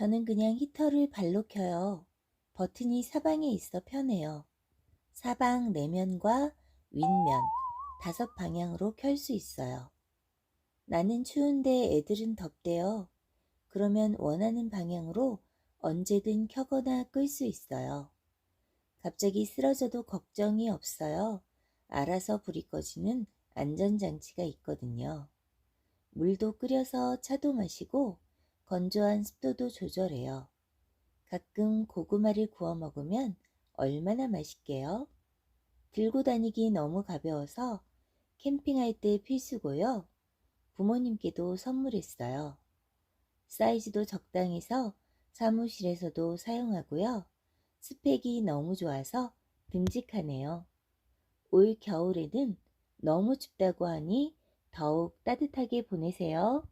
저는 그냥 히터를 발로 켜요. 버튼이 사방에 있어 편해요. 사방 내면과 윗면 다섯 방향으로 켤 수 있어요. 나는 추운데 애들은 덥대요. 그러면 원하는 방향으로 언제든 켜거나 끌 수 있어요. 갑자기 쓰러져도 걱정이 없어요. 알아서 불이 꺼지는 안전장치가 있거든요. 물도 끓여서 차도 마시고 건조한 습도도 조절해요. 가끔 고구마를 구워 먹으면 얼마나 맛있게요? 들고 다니기 너무 가벼워서 캠핑할 때 필수고요. 부모님께도 선물했어요. 사이즈도 적당해서 사무실에서도 사용하고요. 스펙이 너무 좋아서 듬직하네요. 올 겨울에는 너무 춥다고 하니 더욱 따뜻하게 보내세요.